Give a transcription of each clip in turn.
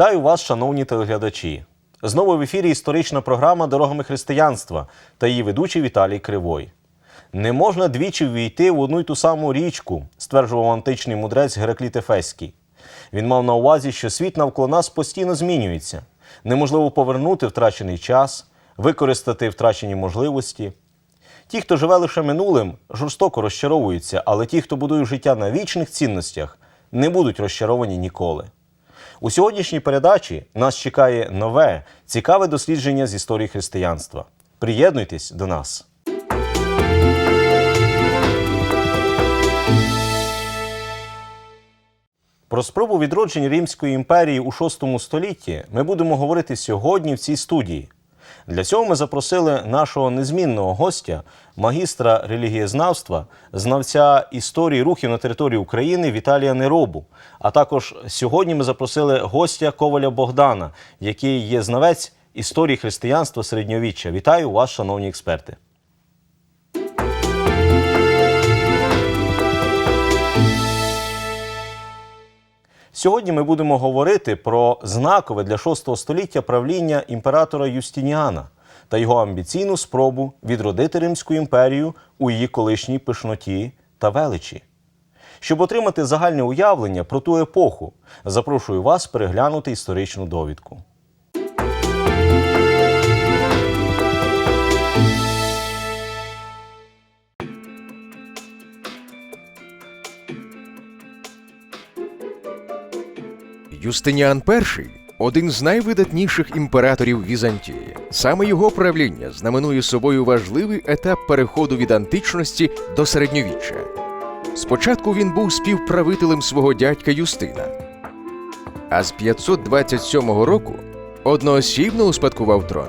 Вітаю вас, шановні телеглядачі. Знову в ефірі історична програма Дорогами християнства та її ведучий Віталій Кривой. Не можна двічі ввійти в одну й ту саму річку, стверджував античний мудрець Геракліт Ефеський. Він мав на увазі, що світ навколо нас постійно змінюється. Неможливо повернути втрачений час, використати втрачені можливості. Ті, хто живе лише минулим, жорстоко розчаровуються, але ті, хто будує життя на вічних цінностях, не будуть розчаровані ніколи. У сьогоднішній передачі нас чекає нове, цікаве дослідження з історії християнства. Приєднуйтесь до нас. Про спробу відродження Римської імперії у VI столітті ми будемо говорити сьогодні в цій студії. Для цього ми запросили нашого незмінного гостя, магістра релігієзнавства, знавця історії рухів на території України Віталія Неробу. А також сьогодні ми запросили гостя Коваля Богдана, який є знавець історії християнства середньовіччя. Вітаю вас, шановні експерти. Сьогодні ми будемо говорити про знакове для VI століття правління імператора Юстиніана та його амбіційну спробу відродити Римську імперію у її колишній пишноті та величі. Щоб отримати загальне уявлення про ту епоху, запрошую вас переглянути історичну довідку. Юстиніан І один з найвидатніших імператорів Візантії. Саме його правління знаменує собою важливий етап переходу від античності до середньовіччя. Спочатку він був співправителем свого дядька Юстина, а з 527 року одноосібно успадкував трон.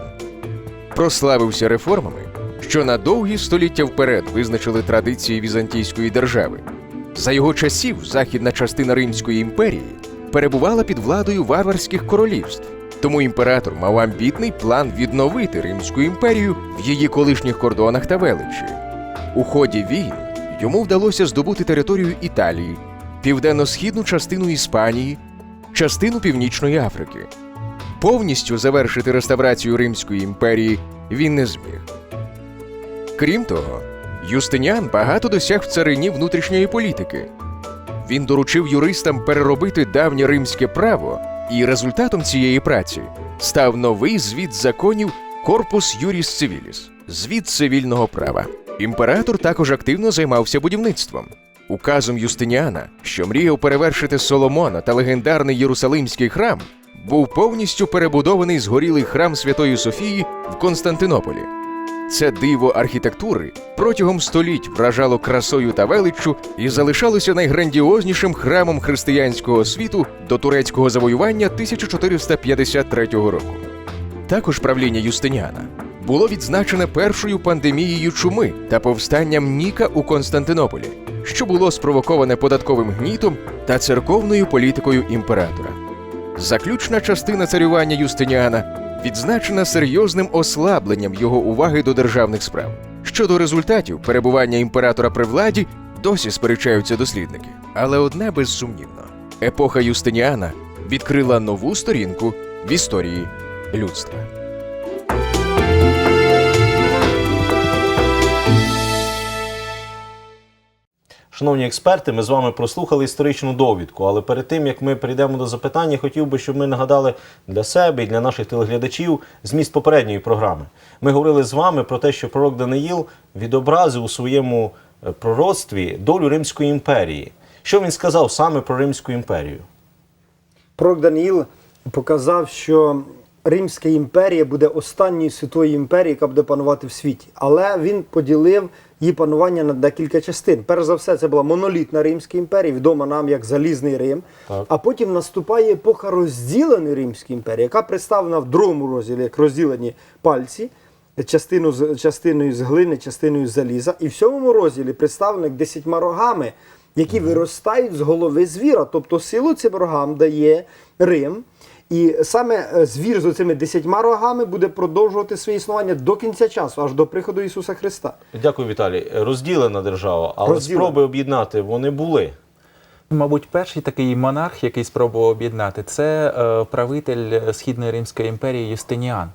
Прославився реформами, що на довгі століття вперед визначили традиції візантійської держави. За його часів західна частина Римської імперії перебувала під владою варварських королівств. Тому імператор мав амбітний план відновити Римську імперію в її колишніх кордонах та величі. У ході війн йому вдалося здобути територію Італії, південно-східну частину Іспанії, частину Північної Африки. Повністю завершити реставрацію Римської імперії він не зміг. Крім того, Юстиніан багато досяг в царині внутрішньої політики. Він доручив юристам переробити давнє римське право, і результатом цієї праці став новий звіт законів Корпус Юріс Цивіліс звіт цивільного права. Імператор також активно займався будівництвом. Указом Юстиніана, що мріяв перевершити Соломона та легендарний Єрусалимський храм, був повністю перебудований згорілий храм Святої Софії в Константинополі. Це диво архітектури протягом століть вражало красою та величчю і залишалося найграндіознішим храмом християнського світу до турецького завоювання 1453 року. Також правління Юстиніана було відзначене першою пандемією чуми та повстанням Ніка у Константинополі, що було спровоковане податковим гнітом та церковною політикою імператора. Заключна частина царювання Юстиніана відзначена серйозним ослабленням його уваги до державних справ. Щодо результатів перебування імператора при владі досі сперечаються дослідники. Але одне безсумнівно: епоха Юстиніана відкрила нову сторінку в історії людства. Шановні експерти, ми з вами прослухали історичну довідку. Але перед тим як ми перейдемо до запитання, хотів би, щоб ми нагадали для себе і для наших телеглядачів зміст попередньої програми. Ми говорили з вами про те, що пророк Даниїл відобразив у своєму е, пророцтві долю Римської імперії. Що він сказав саме про Римську імперію? Пророк Даниїл показав, що Римська імперія буде останньою святою імперією, яка буде панувати в світі. Але він поділив її панування на декілька частин. Перш за все, це була монолітна Римська імперія, відома нам як Залізний Рим. Так. А потім наступає епоха розділеної Римської імперії, яка представлена в другому розділі як розділені пальці. Частину частиною з глини, частиною з заліза, і в сьомому розділі представлено як десятьма рогами, які виростають з голови звіра. Тобто силу цим рогам дає Рим. І саме е, звір з цими десятьма рогами буде продовжувати своє існування до кінця часу, аж до приходу Ісуса Христа. Дякую, Віталій. Розділена держава, але Розділена. спроби об'єднати вони були. Мабуть, перший такий монарх, який спробував об'єднати, це е, правитель Східної Римської імперії Юстиніан.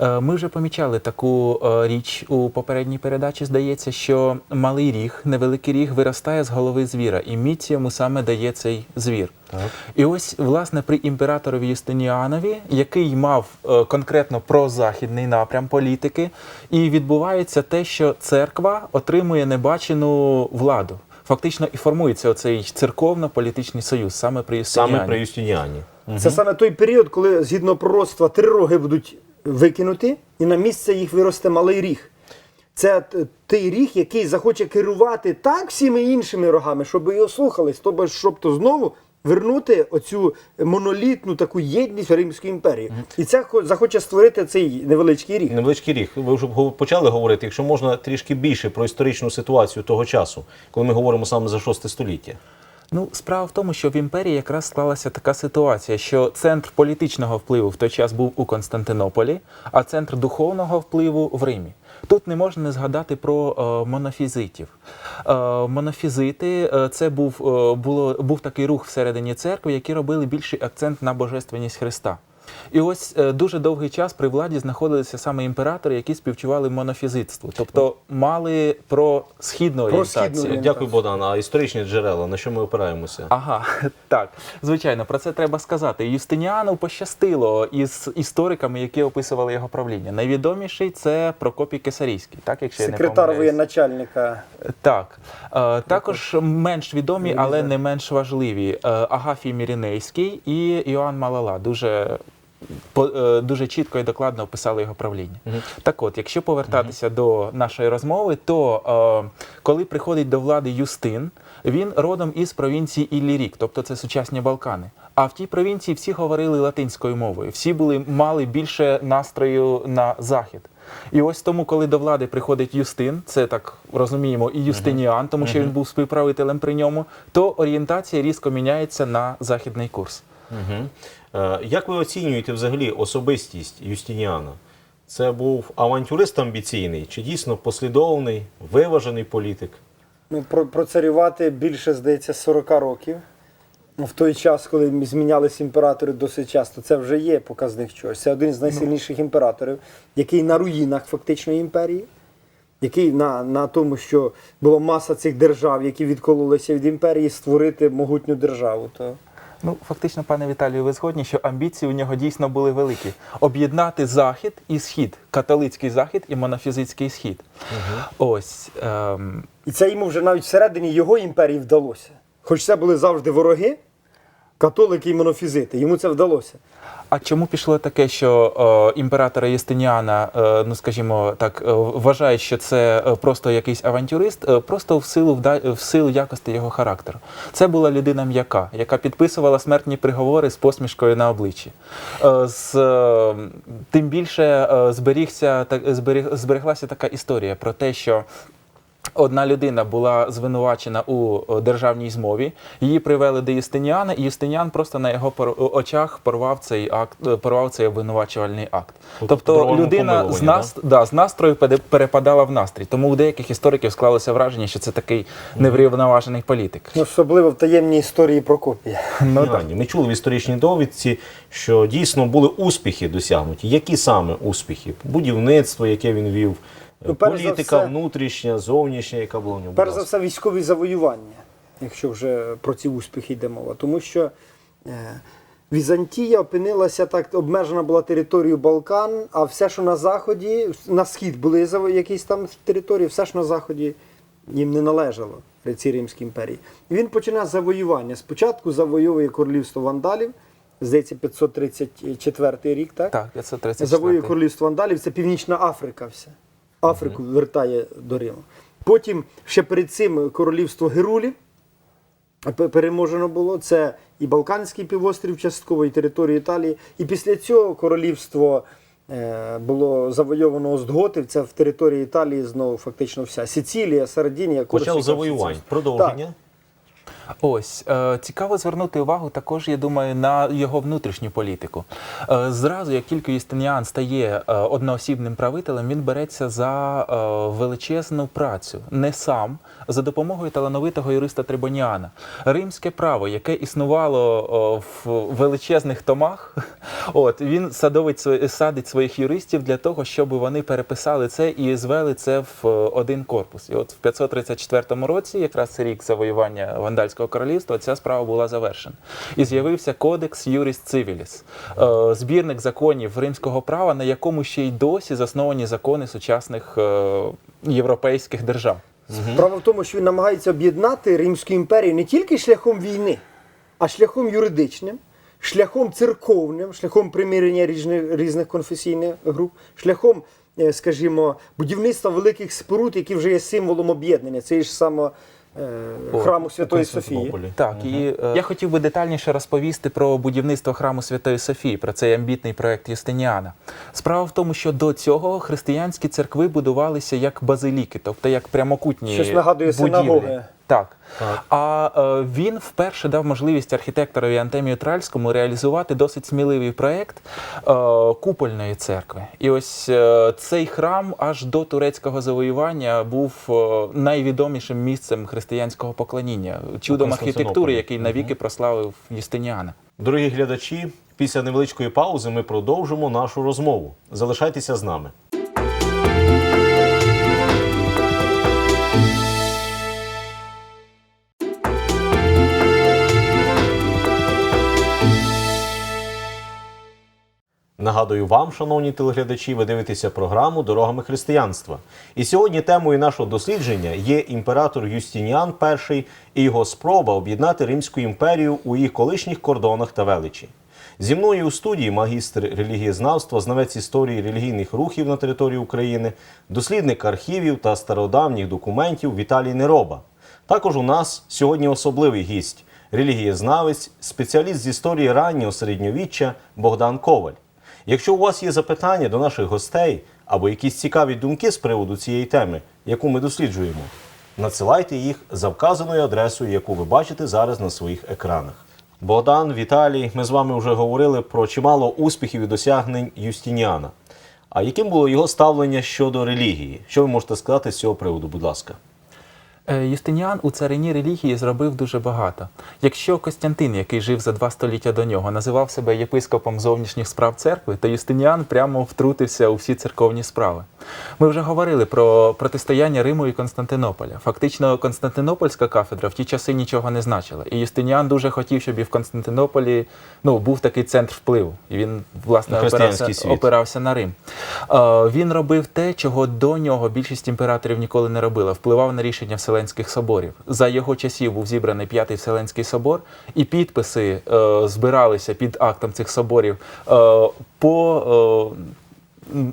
Е, Ми вже помічали таку е, річ у попередній передачі. Здається, що малий ріг, невеликий ріг виростає з голови звіра, і міць йому саме дає цей звір. І ось, власне, при імператорові Юстиніанові, який мав конкретно прозахідний напрям політики, і відбувається те, що церква отримує небачену владу. Фактично і формується оцей церковно-політичний союз саме при Юстиніані. Саме при Юстиніані. Це саме той період, коли згідно пророцтва три роги будуть викинуті, і на місце їх виросте малий ріг. Це той ріг, який захоче керувати так всіми іншими рогами, щоб його слухались, тобто, щоб то знову вернути оцю монолітну таку єдність Римської імперії. І це хо- захоче створити цей невеличкий ріг. Невеличкий ріг. Ви вже почали говорити, якщо можна трішки більше про історичну ситуацію того часу, коли ми говоримо саме за шосте століття. Ну, справа в тому, що в імперії якраз склалася така ситуація, що центр політичного впливу в той час був у Константинополі, а центр духовного впливу в Римі. Тут не можна не згадати про е, монофізитів. Е, монофізити е, це був, було, був такий рух всередині церкви, які робили більший акцент на божественність Христа. І ось е, дуже довгий час при владі знаходилися саме імператори, які співчували монофізитству, тобто мали про східну Про східну орієнтацію. Дякую, Богдан. А історичні джерела, на що ми опираємося? Ага, так, звичайно, про це треба сказати. Юстиніану пощастило із істориками, які описували його правління. Найвідоміший це Прокопій Кесарійський, так, якщо я не Секретар помиляюсь. воєначальника. Так. Е, також менш відомі, але не менш важливі. Е, Агафій Мірінейський і Іоанн Малала. Дуже Дуже чітко і докладно описали його правління. Так от, якщо повертатися до нашої розмови, то е, коли приходить до влади Юстин, він родом із провінції Іллірік, тобто це сучасні Балкани. А в тій провінції всі говорили латинською мовою, всі були мали більше настрою на захід. І ось тому, коли до влади приходить Юстин, це так розуміємо, і Юстиніан, тому що він був співправителем при ньому, то орієнтація різко міняється на західний курс. Угу. Е, як ви оцінюєте взагалі особистість Юстиніана? Це був авантюрист амбіційний чи дійсно послідовний, виважений політик? Ну, про- процарювати більше, здається, 40 років. Ну, В той час, коли змінялись імператори досить часто, це вже є показник чогось. Це один з найсильніших імператорів, який на руїнах фактично імперії, який на, на тому, що була маса цих держав, які відкололися від імперії, створити могутню державу. То... Ну, фактично, пане Віталію, ви згодні, що амбіції у нього дійсно були великі. Об'єднати захід і схід, католицький захід і монофізицький схід. Ось. Ем, І це йому вже навіть всередині його імперії вдалося. Хоч це були завжди вороги, католики і монофізити. Йому це вдалося. А чому пішло таке, що е, імператора Єстиніана, е, ну скажімо так, е, вважають, що це е, просто якийсь авантюрист, е, просто в силу вда- в силу якості його характеру. Це була людина м'яка, яка підписувала смертні приговори з посмішкою на обличчі. Е, з, е, тим більше е, зберігся так зберіг, збереглася така історія про те, що. Одна людина була звинувачена у державній змові. Її привели до Юстиніана, і Юстиніан просто на його пор- очах порвав цей акт, е, порвав цей обвинувачувальний акт. Тобто Тобто людина з нас да, з настрою пере- перепадала в настрій. Тому у деяких істориків склалося враження, що це такий неврівноважений політик. Ну, особливо в таємній історії Прокопія. Ну так. Ми чули в історичній довідці, що дійсно були успіхи досягнуті. Які саме успіхи? Будівництво, яке він вів, Ну, перш за політика все- внутрішня, зовнішня, яка була в нього. Перш за все, військові завоювання, якщо вже про ці успіхи йде мова. Тому що е, Візантія опинилася так, обмежена була територією Балкан, а все, що на заході, на схід були заво- якісь там території, все, що на заході їм не належало цій Римській імперії. І він починає завоювання. Спочатку завоює королівство вандалів, здається, 534 рік, так? Так, 534. Завоює королівство вандалів, це Північна Африка вся. Африку вертає до Риму. Потім ще перед цим королівство Герулі переможено було. Це і Балканський півострів, частково, і територія Італії. І після цього королівство е, було завойовано Остготів, це в території Італії знову фактично вся. Сицилія, Сардінія, Почав Корсика, все це. Продовження. Ось е, цікаво звернути увагу також, я думаю, на його внутрішню політику. Е, зразу, як тільки Юстиніан стає е, одноосібним правителем, він береться за величезну працю, не сам, за допомогою талановитого юриста Трибоніана. Римське право, яке існувало в величезних томах, от він садовить садить своїх юристів для того, щоб вони переписали це і звели це в один корпус. І от в 534 році, якраз рік завоювання Вандальського королівства, ця справа була завершена. І з'явився кодекс Юріс Цивіліс, е, збірник законів римського права, на якому ще й досі засновані закони сучасних е, європейських держав. Справа в тому, що він намагається об'єднати Римську імперію не тільки шляхом війни, а шляхом юридичним, шляхом церковним, шляхом примирення різних, різних конфесійних груп, шляхом, е, скажімо, будівництва великих споруд, які вже є символом об'єднання. Це ж саме храму Святої Софії. Так, і е, я хотів би детальніше розповісти про будівництво храму Святої Софії, про цей амбітний проект Юстиніана. Справа в тому, що до цього християнські церкви будувалися як базиліки, тобто як прямокутні Щось нагадує будівлі. синагоги. Так. А е, він вперше дав можливість архітекторові Антемію Тральському реалізувати досить сміливий проєкт е, купольної церкви. І ось е, цей храм аж до турецького завоювання був е, найвідомішим місцем християнського поклоніння, чудом архітектури, який навіки прославив Юстиніана. Дорогі глядачі, після невеличкої паузи ми продовжимо нашу розмову. Залишайтеся з нами. Нагадую вам, шановні телеглядачі, ви дивитеся програму Дорогами християнства. І сьогодні темою нашого дослідження є імператор Юстініан І і його спроба об'єднати Римську імперію у її колишніх кордонах та величі. Зі мною у студії магістр релігієзнавства, знавець історії релігійних рухів на території України, дослідник архівів та стародавніх документів Віталій Нероба. Також у нас сьогодні особливий гість релігієзнавець, спеціаліст з історії раннього середньовіччя Богдан Коваль. Якщо у вас є запитання до наших гостей або якісь цікаві думки з приводу цієї теми, яку ми досліджуємо, надсилайте їх за вказаною адресою, яку ви бачите зараз на своїх екранах. Богдан, Віталій, ми з вами вже говорили про чимало успіхів і досягнень Юстініана. А яким було його ставлення щодо релігії? Що ви можете сказати з цього приводу, будь ласка? Е, Юстиніан у царині релігії зробив дуже багато. Якщо Костянтин, який жив за два століття до нього, називав себе єпископом зовнішніх справ церкви, то Юстиніан прямо втрутився у всі церковні справи. Ми вже говорили про протистояння Риму і Константинополя. Фактично, Константинопольська кафедра в ті часи нічого не значила. І Юстиніан дуже хотів, щоб і в Константинополі ну, був такий центр впливу. І він, власне, опирався, опирався на Рим. Е, Він робив те, чого до нього більшість імператорів ніколи не робила. Впливав на рішення Вселенських соборів. За його часів був зібраний п'ятий Вселенський собор, і підписи е, збиралися під актом цих соборів е, по. Е,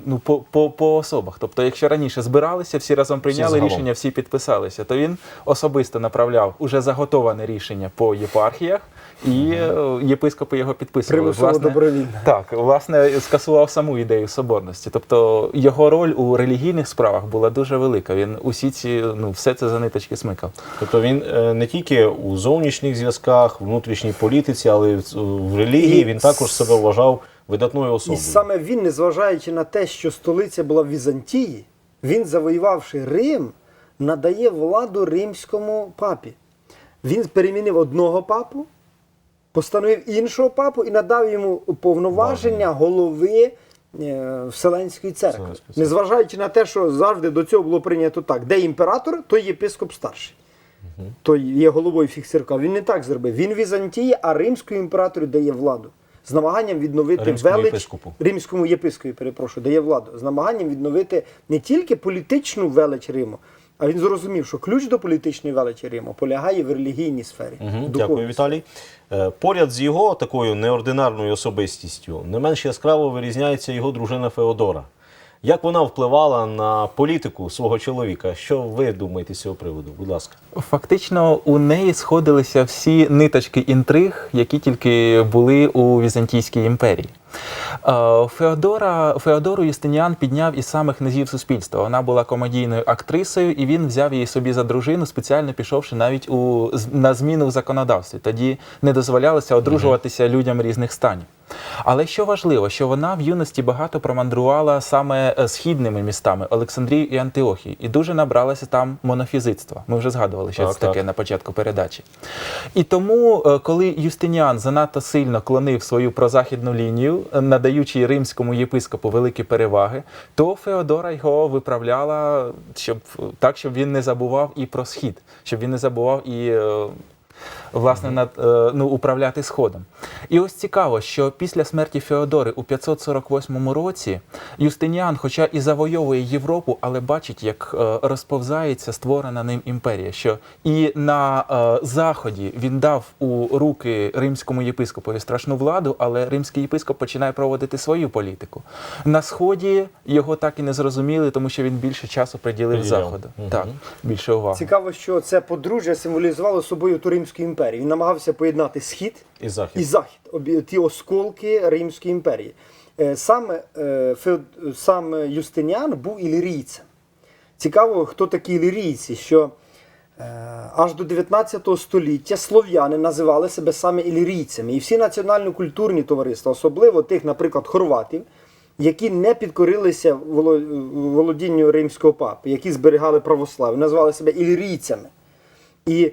Ну, по, по, по особах. Тобто, якщо раніше збиралися, всі разом прийняли всі рішення, всі підписалися, то він особисто направляв уже заготоване рішення по єпархіях, і е, єпископи його підписували. Примусово добровільно. Так, власне, скасував саму ідею соборності. Тобто його роль у релігійних справах була дуже велика. Він усі ці, ну, все це за ниточки смикав. Тобто він е, не тільки у зовнішніх зв'язках, внутрішній політиці, але й в- в релігії І він також себе вважав видатною особою. І саме він, незважаючи на те, що столиця була в Візантії, він, завоювавши Рим, надає владу римському папі. Він перемінив одного папу, постановив іншого папу і надав йому повноваження голови е, Вселенської церкви. Вселенської церкви. Незважаючи на те, що завжди до цього було прийнято так: де імператор, то єпископ старший. Той є головою всіх церков. Він не так зробив. Він Візантії, а римському імператору дає владу. З намаганням відновити Римському велич єпископу. римському єпископі, перепрошую, дає владу. З намаганням відновити не тільки політичну велич Риму, а він зрозумів, що ключ до політичної величі Риму полягає в релігійній сфері. В Дякую, Віталій. Е, Поряд з його такою неординарною особистістю не менш яскраво вирізняється його дружина Феодора. Як вона впливала на політику свого чоловіка? Що ви думаєте з цього приводу? Будь ласка. Фактично, у неї сходилися всі ниточки інтриг, які тільки були у Візантійській імперії. Е, Феодора, Феодору Юстиніан підняв із самих низів суспільства. Вона була комедійною актрисою, і він взяв її собі за дружину, спеціально пішовши навіть у, на зміну в законодавстві. Тоді не дозволялося одружуватися людям різних станів. Але що важливо, що вона в юності багато промандрувала саме е, східними містами Олександрію і Антиохію, і дуже набралася там монофізитства. Ми вже згадували, що Так, це таке на початку передачі. І тому, е, коли Юстиніан занадто сильно клонив свою прозахідну лінію, надаючи римському єпископу великі переваги, то Феодора його виправляла, щоб так, щоб він не забував і про схід, щоб він не забував і. Власне, над, е, ну, управляти сходом. І ось цікаво, що після смерті Феодори у 548 році Юстиніан, хоча і завойовує Європу, але бачить, як е, розповзається створена ним імперія. Що і на е, заході він дав у руки римському єпископові страшну владу, але римський єпископ починає проводити свою політику. На сході його так і не зрозуміли, тому що він більше часу приділив заходу. Мгм. Так, більше уваги. Цікаво, що це подружжя символізувало собою ту Римську імперію. Він намагався поєднати схід І захід. і захід, ті осколки Римської імперії. Е, Саме, е, сам Юстиніан був ілірійцем. Цікаво, хто такі ілірійці, що е, аж до 19 століття слов'яни називали себе саме ілірійцями. І всі національно-культурні товариства, особливо тих, наприклад, хорватів, які не підкорилися володінню римського папи, які зберігали православ'я, називали себе ілірійцями. І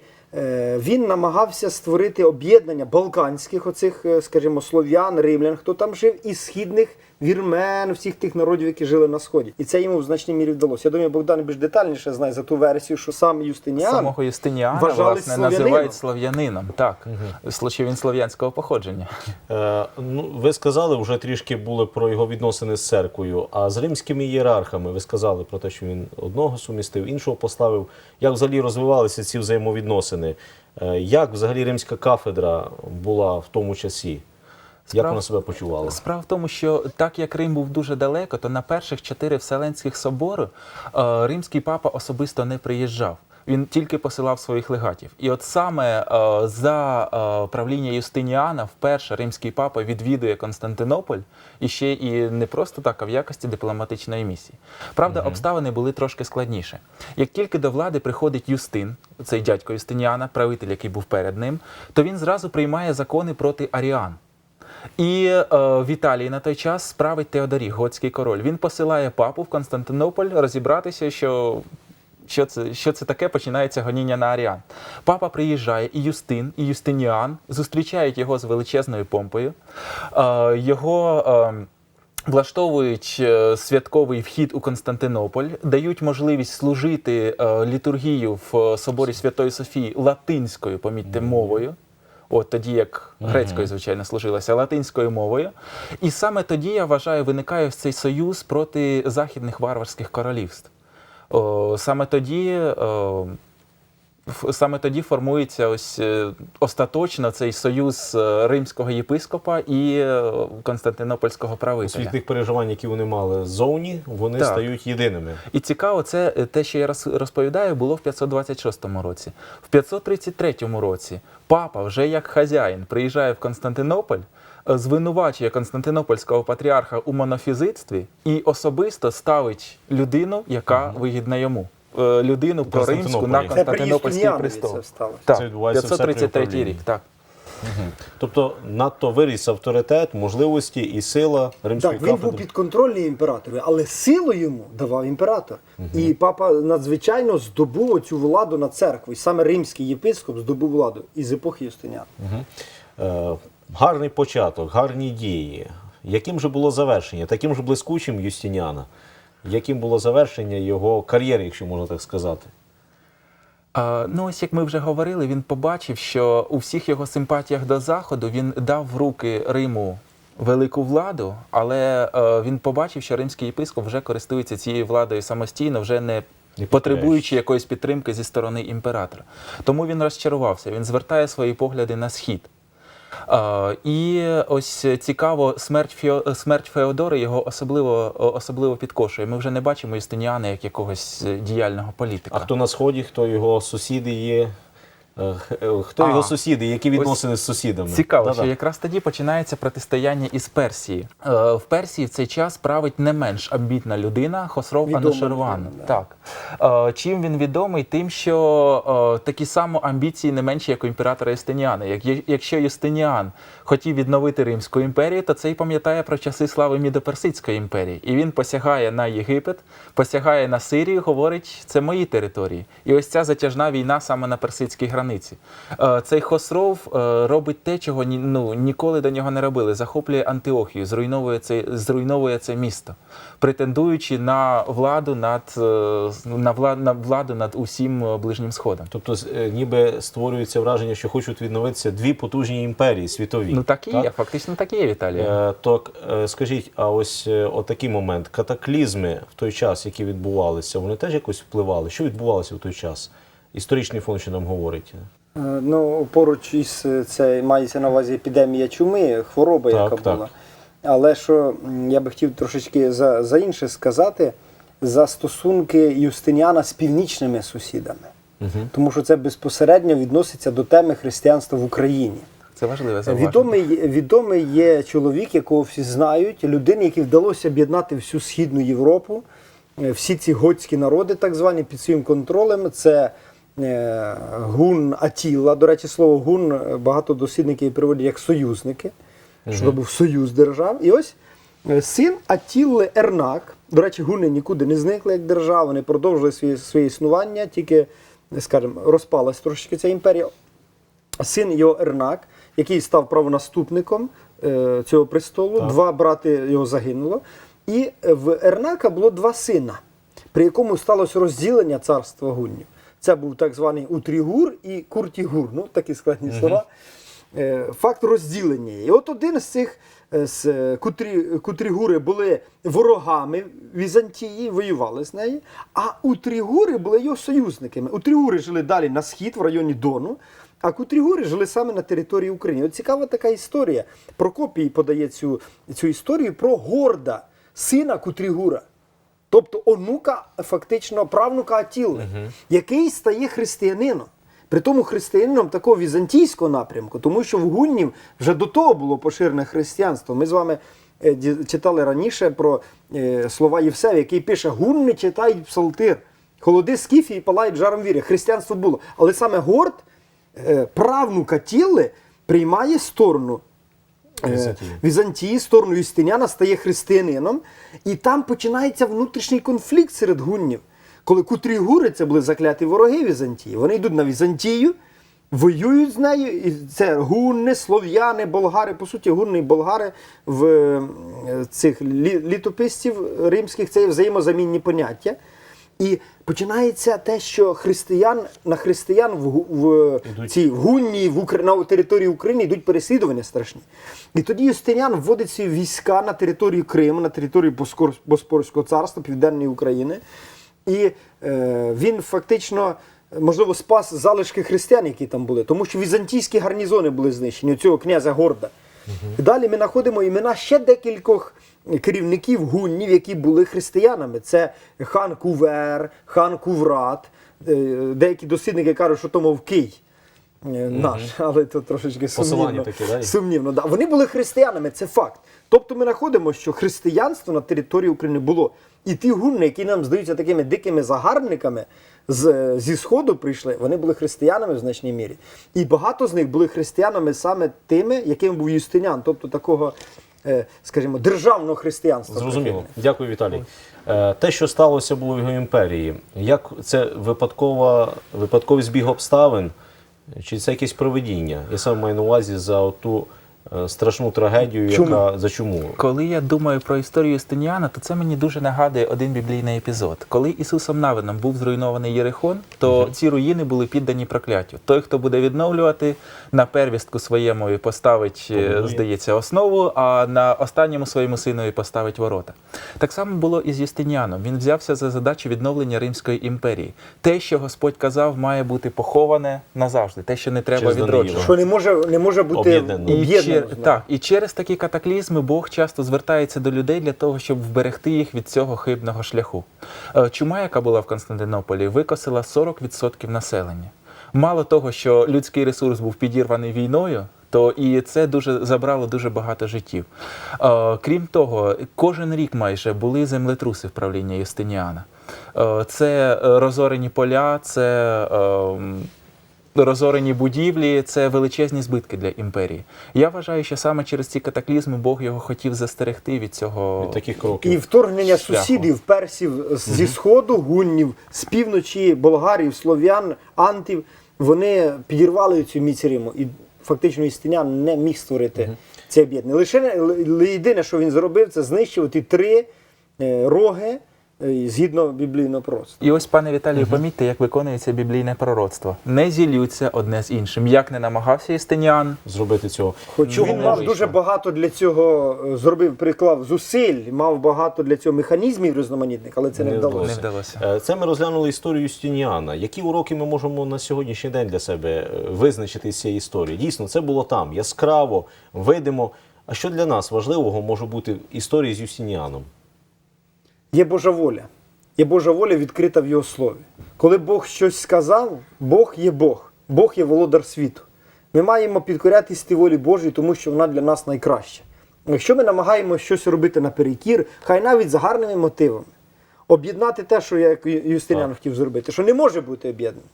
він намагався створити об'єднання балканських, оцих, е, скажімо, слов'ян, римлян, хто там жив, і східних вірмен, всіх тих народів, які жили на сході. І це йому в значній мірі вдалося. Я думаю, Богдан більш детальніше знає за ту версію, що сам Юстиніан Самого Юстиніана вважали власне слов'янином. називають слов'янином. Так, угу. він слов'янського походження. Е, ну, ви сказали, вже трішки були про його відносини з церквою, а з римськими ієрархами ви сказали про те, що він одного сумістив, іншого поставив. Як взагалі розвивалися ці взаємовідносини? Е, як взагалі римська кафедра була в тому часі? Як вона себе почувала? Справа в тому, що так як Рим був дуже далеко, то на перших чотири Вселенських собори е, римський папа особисто не приїжджав. Він тільки посилав своїх легатів. І от саме е, за е, правління Юстиніана вперше римський папа відвідує Константинополь і ще і не просто так, а в якості дипломатичної місії. Правда, обставини були трошки складніше. Як тільки до влади приходить Юстин, цей дядько Юстиніана, правитель, який був перед ним, то він зразу приймає закони проти аріан. І е, в Італії на той час справить Теодорій, готський король. Він посилає папу в Константинополь розібратися, що. Що це, що це таке? Починається гоніння на Аріан. Папа приїжджає, і Юстин, і Юстиніан зустрічають його з величезною помпою. Е, його е, влаштовують е, святковий вхід у Константинополь, дають можливість служити літургію в соборі Святої Софії латинською, помітьте, мовою. От тоді, як грецькою, звичайно, служилася латинською мовою. І саме тоді, я вважаю, виникає цей союз проти західних варварських королівств. О, саме тоді. О, Саме тоді формується ось е, остаточно цей союз е, римського єпископа і е, константинопольського правителя. світ тих переживань, які вони мали ззовні, вони Так. стають єдиними. І цікаво, це те, що я розповідаю, було в 526 році. В 533 році папа, вже як хазяїн, приїжджає в Константинополь, звинувачує Константинопольського патріарха у монофізитстві і особисто ставить людину, яка вигідна йому. Е, Людину проримську на Константинопольський престол. це сталося. Так, Це відбувається все при 533 рік. Так. Тобто надто виріс авторитет, можливості і сила римської Так, він кафедри. був підконтрольний імператору, але силу йому давав імператор. І папа надзвичайно здобув цю владу над церквою. Саме римський єпископ здобув владу із епохи Юстиніана. Е, гарний початок, гарні дії. Яким же було завершення? Таким же блискучим Юстиніана? Яким було завершення його кар'єри, якщо можна так сказати? А, Ну, ось як ми вже говорили, він побачив, що у всіх його симпатіях до Заходу він дав в руки Риму велику владу, але е, він побачив, що римський єпископ вже користується цією владою самостійно, вже не Не потребуючи якоїсь підтримки зі сторони імператора. Тому він розчарувався, він звертає свої погляди на схід. Е, І ось цікаво, смерть Фіо, смерть Феодори його особливо, особливо підкошує. Ми вже не бачимо Юстиніана як якогось е, діяльного політика. А хто на сході, хто його сусіди є? Е, Хто його сусіди, які відносини з сусідами? Цікаво, Да-да. що якраз тоді починається протистояння із Персії. Е, в Персії в цей час править не менш амбітна людина Хосров Анушерван. Так. Е, чим він відомий? Тим, що такі само амбіції не менші, як у імператора Юстиніана. Якщо Юстиніан хотів відновити Римську імперію, то цей пам'ятає про часи слави Мідоперсидської імперії. І він посягає на Єгипет, посягає на Сирію, говорить, це мої території. І ось ця затяжна війна саме на персидській границі. Е, Цей Хосров е, робить те, чого ну, ніколи до нього не робили. Захоплює Антиохію, зруйновує це, зруйновує це місто, претендуючи на владу над, е, на, вла, на владу над усім ближнім сходом. Тобто, ніби створюється враження, що хочуть відновитися дві потужні імперії світові. Ну так і є, фактично так і є, Віталій. Е, То е, скажіть, а ось е, отакий момент, катаклізми в той час, які відбувалися, вони теж якось впливали? Що відбувалося в той час? Історичний фон, що нам говорить. Е, Ну, поруч із е, це мається на увазі епідемія чуми, хвороба, Так, яка так. була. Але що я би хотів трошечки за, за інше сказати, за стосунки Юстиніана з північними сусідами. Тому що це безпосередньо відноситься до теми християнства в Україні. Це важливе зауваження. Відомий, відомий є чоловік, якого всі знають, людина, якій вдалося об'єднати всю Східну Європу, е, всі ці готські народи, так звані, під своїм контролем. Це е, гун Атіла. До речі, слово гун е, багато дослідників переводять як союзники, що це був союз держав. І ось син Атілли Ернак. До речі, гуни нікуди не зникли як держава, вони продовжили своє, своє існування, тільки, скажімо, розпалась трошечки ця імперія син його Ернак, який став правонаступником е, цього престолу. Два брати його загинуло. І в Ернака було два сина, при якому сталося розділення царства гуннів. Це був так званий Утрігур і Куртігур. Ну, такі складні слова. Е, Факт розділення. І от один з цих е, з Кутрі, Кутрігури були ворогами Візантії, воювали з нею, а Утрігури були його союзниками. Утрігури жили далі на схід, в районі Дону, а Кутрігури жили саме на території України. От цікава така історія. Прокопій подає цю, цю історію про Горда, сина Кутрігура. Тобто онука, фактично, правнука Атілли, який стає християнином. При тому християнином такого візантійського напрямку, тому що в гуннів вже до того було поширене християнство. Ми з вами е, читали раніше про е, слова Євсевія, який пише: гунни читають псалтир, холоди скіфії палають жаром віри. Християнство було. Але саме Горд, правнука Тілли, приймає сторону е, Візантії. Візантії, сторону Юстиніана стає християнином, і там починається внутрішній конфлікт серед гуннів. Коли кутрігури це були закляті вороги Візантії, вони йдуть на Візантію, воюють з нею, і це гунни, слов'яни, болгари. По суті, гунни і болгари в е, цих літописців римських це є взаємозамінні поняття. І починається те, що християн на християн в, в цій в Гунні, в Укра... на території України йдуть переслідування страшні. І тоді Юстиніан вводить свої війська на територію Криму, на територію Боскор... Боспорського царства, Південної України. І е, він фактично, можливо, спас залишки християн, які там були, тому що візантійські гарнізони були знищені, у цього князя Горда. І Далі ми знаходимо імена ще декількох керівників гуннів, які були християнами. Це хан Кувер, хан Куврат. Е, Деякі дослідники кажуть, що то мов Кий. е, Наш, але то трошечки сумнівно. таке, да? Сумнівно, да. Вони були християнами, це факт. Тобто ми знаходимо, що християнство на території України було. І ті гунни, які нам здаються такими дикими загарбниками, з, зі Сходу прийшли, вони були християнами в значній мірі. І багато з них були християнами саме тими, яким був Юстиніан, тобто такого, скажімо, державного християнства. Зрозуміло. прихильне. Дякую, Віталій. Е, Те, що сталося було в його імперії, як це випадкова, випадковий збіг обставин, чи це якесь проведіння? Я сам маю на увазі за ту страшну трагедію, Чуму. яка за чуму. Коли я думаю про історію Юстиніана, то це мені дуже нагадує один біблійний епізод. Коли Ісусом Навином був зруйнований Єрихон, то ці руїни були піддані прокляттю. Той, хто буде відновлювати, на первістку своєму поставить, е, Побудує. здається, основу, а на останньому своєму синові поставить ворота. Так само було і з Юстиніаном. Він взявся за задачу відновлення Римської імперії. Те, що Господь казав, має бути поховане назавжди, те, що не треба відроджувати. Що не може, не може бути Об'єднано. Чер... так, і через такі катаклізми Бог часто звертається до людей для того, щоб вберегти їх від цього хибного шляху. Е, Чума, яка була в Константинополі, викосила 40% населення. Мало того, що людський ресурс був підірваний війною, то і це дуже забрало дуже багато життів. Е, крім того, кожен рік майже були землетруси в правлінні Юстиніана. Е, це е, розорені поля, це. ем, Розорені будівлі це величезні збитки для імперії. Я вважаю, що саме через ці катаклізми Бог його хотів застерегти від цього Від таких кроків. І вторгнення Шляху. сусідів, персів зі сходу, гуннів, з півночі, болгарів, слов'ян, антів, вони підірвали цю міць Риму. І фактично Істинян не міг створити це об'єднання. Лише єдине, що він зробив, це знищив ті три е, роги згідно біблійного пророцтва. І ось, пане Віталію, помітьте, як виконується біблійне пророцтво. Не зілються одне з іншим. Як не намагався Істиніан, Зробити цього. Хоч Ну, він мав вийшло. дуже багато для цього е, зробив, приклав зусиль, мав багато для цього механізмів різноманітних, але це не, Не вдалося. не вдалося. Е, Це ми розглянули історію Юстиніана. Які уроки ми можемо на сьогоднішній день для себе е, визначити з цієї історії? Дійсно, це було там яскраво, видимо. А що для нас важливого може бути історії з Юстиніаном? Є Божа воля. Є Божа воля відкрита в Його слові. Коли Бог щось сказав, Бог є Бог, Бог є володар світу. Ми маємо підкорятись тій волі Божій, тому що вона для нас найкраща. Якщо ми намагаємося щось робити наперекір, хай навіть за гарними мотивами, об'єднати те, що як Ю- Юстиніан хотів зробити, що не може бути об'єднано.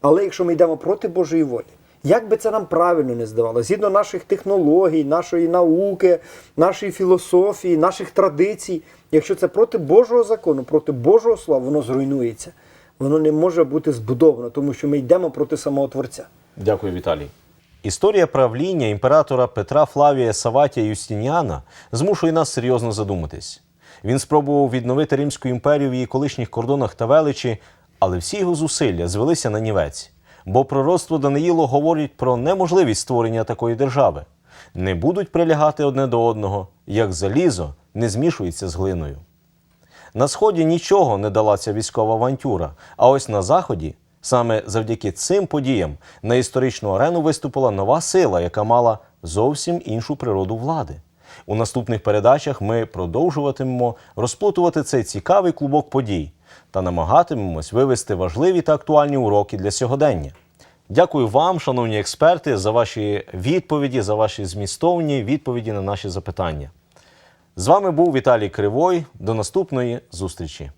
Але якщо ми йдемо проти Божої волі, як би це нам правильно не здавалося, згідно наших технологій, нашої науки, нашої філософії, наших традицій, якщо це проти Божого закону, проти Божого слова, воно зруйнується. Воно не може бути збудовано, тому що ми йдемо проти самого Творця. Дякую, Віталій. Історія правління імператора Петра Флавія Саватія Юстиніана змушує нас серйозно задуматись. Він спробував відновити Римську імперію в її колишніх кордонах та величі, але всі його зусилля звелися на нівець. Бо пророцтво Даниїло говорить про неможливість створення такої держави. Не будуть прилягати одне до одного, як залізо не змішується з глиною. На сході нічого не дала ця військова авантюра. А ось на заході, саме завдяки цим подіям, на історичну арену виступила нова сила, яка мала зовсім іншу природу влади. У наступних передачах ми продовжуватимемо розплутувати цей цікавий клубок подій та намагатимемось вивести важливі та актуальні уроки для сьогодення. Дякую вам, шановні експерти, за ваші відповіді, за ваші змістовні відповіді на наші запитання. З вами був Віталій Кривой. До наступної зустрічі.